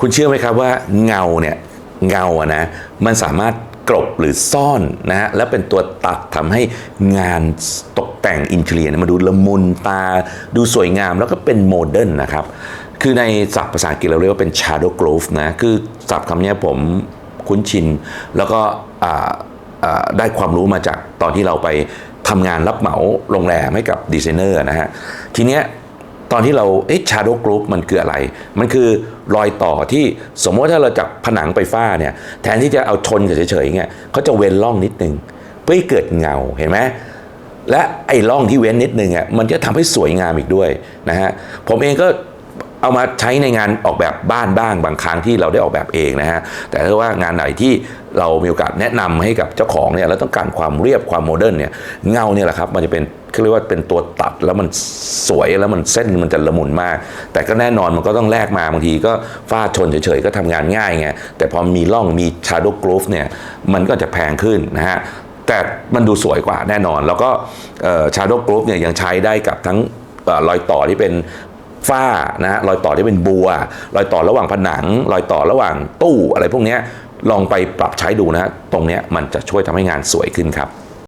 คุณเชื่อไหมครับว่าเงาเนี่ยเงาอะนะมันสามารถกลบหรือซ่อนนะฮะแล้วเป็นตัวตัดทำให้งานตกแต่งอินเท i รียมันดูละมุนตา ดูสวยงามแล้วก็เป็นโมเดิร์นนะครับ คือในศัพท์ภาษาอังกฤษเราเรียกว่าเป็น shadow growth นะ คือศัพท์คำนี้ผมคุ้นชิน แล้วก็ได้ความรู้มาจากตอนที่เราไปทำงานรับเหมาโรงแรมให้กับดีไซเนอร์นะฮะทีเนี้ย ตอนที่เราเอ๊ะชาโดกรุ๊ปมันคืออะไร มันคือรอยต่อที่สมมติถ้าเราจากผนังไปฝ้าเนี่ยแทนที่จะเอาชนกันเฉยๆเงี้ยเขาจะเว้นร่องนิดนึง เพื่อให้เกิดเงาเห็นไหมและไอ้ร่องที่เว้นนิดนึงอะมันจะทำให้สวยงามอีกด้วยนะฮะผมเองก็ เอามาใช้ในงานออกแบบบ้านบ้างบางครั้งที่เราได้ออกแบบเองนะฮะแต่ถ้าว่างานไหนที่เรามีโอกาสแนะนำให้กับเจ้าของเนี่ยแล้วต้องการความเรียบความโมเดิร์นเนี่ยเงาเนี่ยแหละครับมันจะเป็นเขาเรียกว่าเป็นตัวตัดแล้วมันสวยแล้วมันเส้นมันจะละมุนมาก แต่ก็แน่นอนมันก็ต้องแลกมาบางทีก็ฟาดชนเฉยๆก็ทำงานง่ายไงแต่พอมีร่องมี shadow growth เนี่ยมันก็จะแพงขึ้นนะฮะแต่มันดูสวยกว่าแน่นอน แล้วก็ชาร์โดกรุ๊ปเนี่ยยังใช้ได้กับทั้งรอยต่อที่เป็น ฝ้านะฮะรอยต่อที่เป็นบัว รอยต่อระหว่างผนัง รอยต่อระหว่างตู้อะไรพวกนี้ลองไปปรับใช้ดูนะฮะตรงนี้มันจะช่วยทำให้งานสวยขึ้นครับ